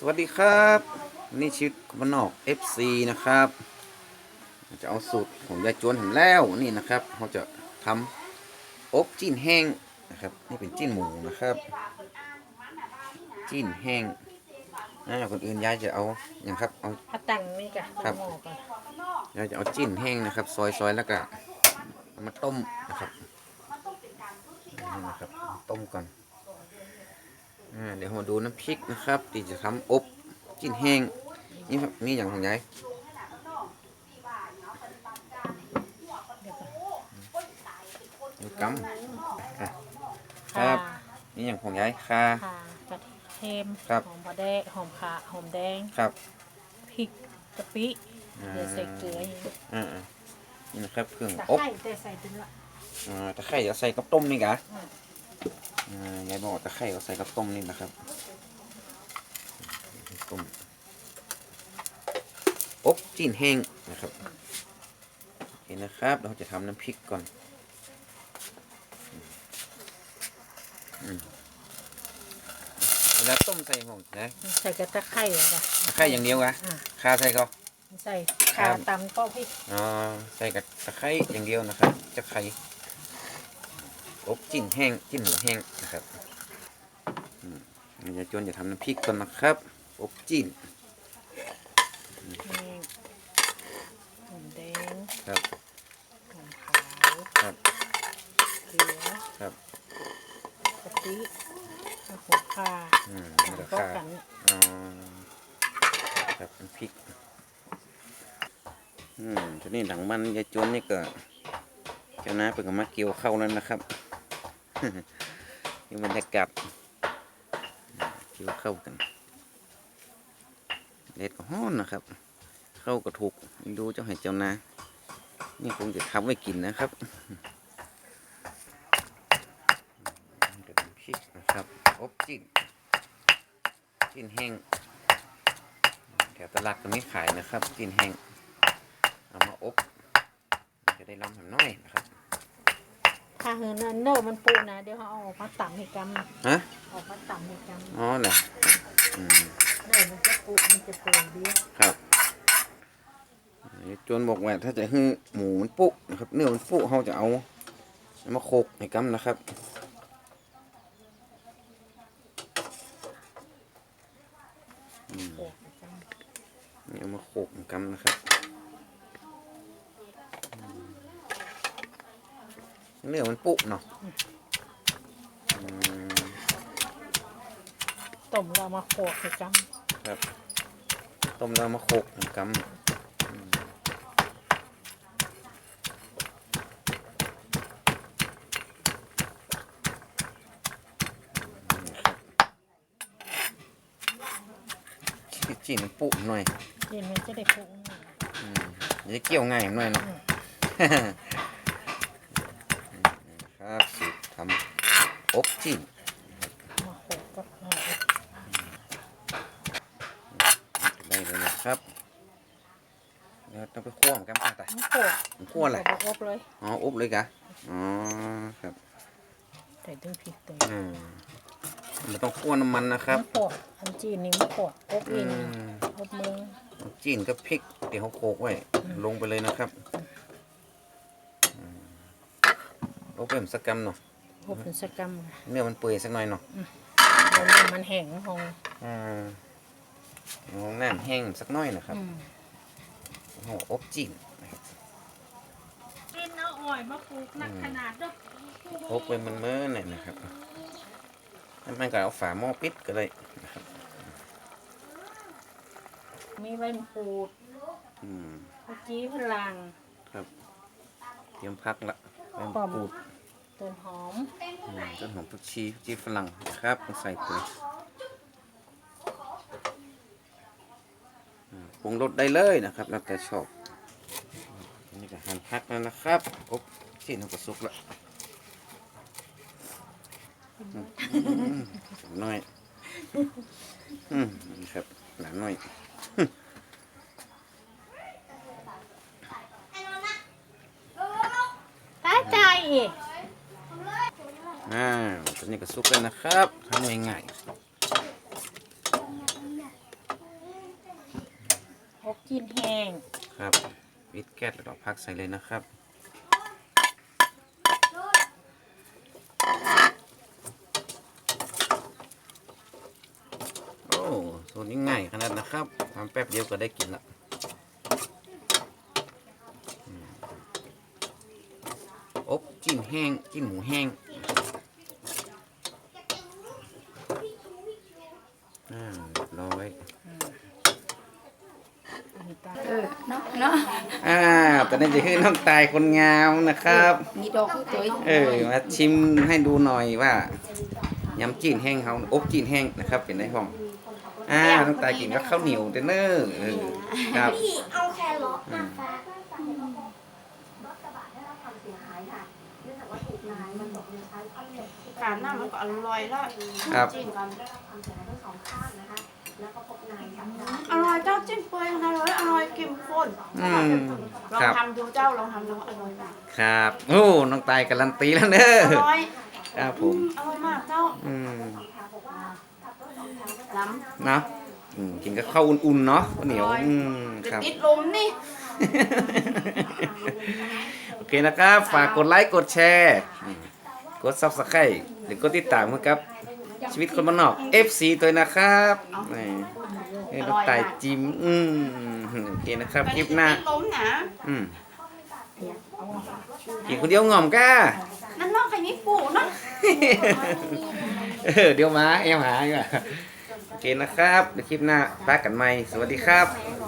สวัสดีครับ นี่ชีวิตคนบ้านนอก FC นะครับ จะเอาสูตรของยายจวนผมแล้วนี่นะครับเขาจะทำอบจิ้นแห้งนะครับ นี่เป็นจิ้นหมูนะครับ จิ้นแห้งอ่าคนอื่นยายจะเอาอย่างครับเอาเอาตังนี่กะครับหม้อก่อนยายจะเอาจิ้นแห้งนะครับ ซอยซอยแล้วก็เอามาต้มนะครับนี่นะครับ ต้มก่อนอ่า เดี๋ยวเรามาดูน้ำพริกนะครับที่จะทำอบจิ้นแห้งนี่ครับนี่อย่างของยายดูกำอะครับ นี่อย่างของยายค่ะค่ะกระเทียมครับหอมบะแดงหอมขาหอมแดงครับพริกกะปิอ่าเดี๋ยวใส่เกลืออย่างนี้อ่าๆนี่นะครับเครื่องตะอบไคร้แต่ใส่เป็นละอ่าตะไคร้จะใส่กับต้มนี่กะอืมอ่า ยายบอกว่าตะไคร้ก็ใส่กับต้มนี่นะครับต้มอบจีนแห้งนะครับโอเคนะครับ เราจะทำน้ำพริกก่อนอืมเวลาต้มใส่หมดนะใส่กระตะไคร้อะจ้ะตะไคร้อย่างเดียวกะอ่าคาใส่ก็ใส่ครัขาบตำก็พี่อ๋อใส่กับตะไคร้อย่างเดียวนะครับจะไข่ อบจิ้นแห้งจิ้นหมูแห้งนะครับอืมเดี๋ยวจวนจะทำน้ำพริกก่อนนะครับ อบจิ้นนี่หอมแดงครับหอมขาวครับเกลือครับกะปิมะขามข่าอืมหอแล้วมก็ก็ข่ากันอ๋อครับน้ำพริกอืมทีนี้หลังมันยายจวนนี่ก็เจ้าน้าเป็นกับมาเกี่ยวเข้าวแล้วนะครับ นี่บรรยากาศเกี่ยวเข้ากันเด็ดก็ฮ้อนนะครับ เข้าก็ถูกไม่รู้เจ้าให้เจ้านานี่คงจะทำไว้กินนะครับพริกนะครับอบจิ้นจิ้นแห้งแถวตลาดก็ไม่ขายนะครับจิ้นแห้งเอามาอบจะได้ล้ำหน่อยนะครับ ถ้าเหินอันเนอร์มันปูนะเดี๋ยวเขาเอาออกมาตำให้กำฮะออกมาตำให้กำอ๋อเหรออืมเนอร์มันจะปูมันจะปูดีครับจวนบอกว่าถ้าจะให้หมูมันปุนะครับเนื้อมันปุเขาจะเอามาโขกในกัมนะครับนี่เอามาโขกในกัมนะครับอืม เนื้อมันปุเนาะอืมำต้มเรามาโขกให้กครับต้มแล้วมาโขกกัมอืมนี่ครับจิ้มปุหน่อยำเย็นมันจะได้ปูอืมเดี๋ยวจะเกี่ยวง่ายหน่อยเนาะ ครับสูตรทำอบ จิ้มมาโขกก็เอาได้เลยนะครับเดี๋ยวต้องไปคั่วมันกันป่ะแต่น้ำโขกผมคั่วแหละเอาไปอบเลยอ๋ออบเลยกะอ๋อครับใส่ตึ้งพริกตึ้งอืมมันต้องคั่วน้ำมันนะครับน้ำโขกอันจีนนี่มะโขกอบเออืงมอบมือจิ้นกับพริกเดี๋ยวเขาโขลกไว้ ลงไปเลยนะครับอืมอบเป็นสักกรัมเนาะ อบเป็นสกรรมเนื้อมันเปื่อยสักหน่อยเนาะแล้วเนี่ยมันแห้งหงอืมเอาน้ำแห้งสักหน่อยนะครับอืมโอ้โหอบจิ้นนะครับกินเอาอ่อยมาปลูกหนักขนาดเด้ออบไปมันเมื่อหน่อยนะครับถ้ามันก็เอาฝาหม้อปิดก็ได้นะครับมีใบมะกรูดอืมผักจีพลังครับเตรียมพักละใบมะปอมกรูด ต้นหอมอืมต้นหอมผักชีผักชีฝรั่งนะครับใส่ไปอ่าปรุงรสได้เลยนะครับ แล้วแต่ชอบอันนี่ก็หั่นพักแล้วนะครับโอบชิ้นของกระสุกละอืมหน่อย อืมนี่ครับหนาหน่อย ตายใจอีก อ่าตอนนี้ก็สุกแล้วนะครับทำง่ายอบจีนแห้งครับวิดแก๊สแล้วก็พักใส่เลยนะครับ โอ้สูตรนี้ง่ายขนาดนะครับทำแป๊บเดียวก็ได้กินละอืมอบจิ้นแห้งจิ้นหมูแห้งอ่าเรียบร้อย อันนี้ตา เออเนาะเนาะอ่าตอนนี้จะคือน้องตายคนงามนะครับมีดอกตัวเออมาชิมให้ดูหน่อยว่ายำจีนแห้งเขาอบจีนแห้งนะครับเป็นไงห้องอ่าน้องตายกินกับข้าวเหนียวเด้อเนอเออครับพี่เอาแครอทมาฝากการน้ำมันก็อร่อยแล้วครับจิ้นกัน อร่อยเจ้าจิ้นเปยอร่อยอร่อยเข้มข้นอืมลองครับ ทำดูเจ้าลองทำดูอร่อยมากครับ โอ้ น้องตายการันตีแล้วเนออร่อยครับผมอร่อยมากเจ้าอืมล้เนาะอืมกินกับข้าวอุ่นๆเนาะข้าวเหนียว อืมำครับ ติดลมนี่ โอเคนะครับ ฝากกดไลค์ กดแชร์อืมกด subscribe หรือกดติดตามนะครับ ชีวิตคนบ้านนอก FC ตัวนะครับนี่นี่น้องตายจิมอืมโอเคนะครับคลิปหน้าติดลมนะอืมกินคนเดียวง่อมก้านั่นนอกใครนี่ปู่เนาะเออเดี๋ยวมาเอ็มหาอยู่อะโอเคนะครับเดี๋ยวคลิปหน้าพบกันใหม่ สวัสดีครับอร่อย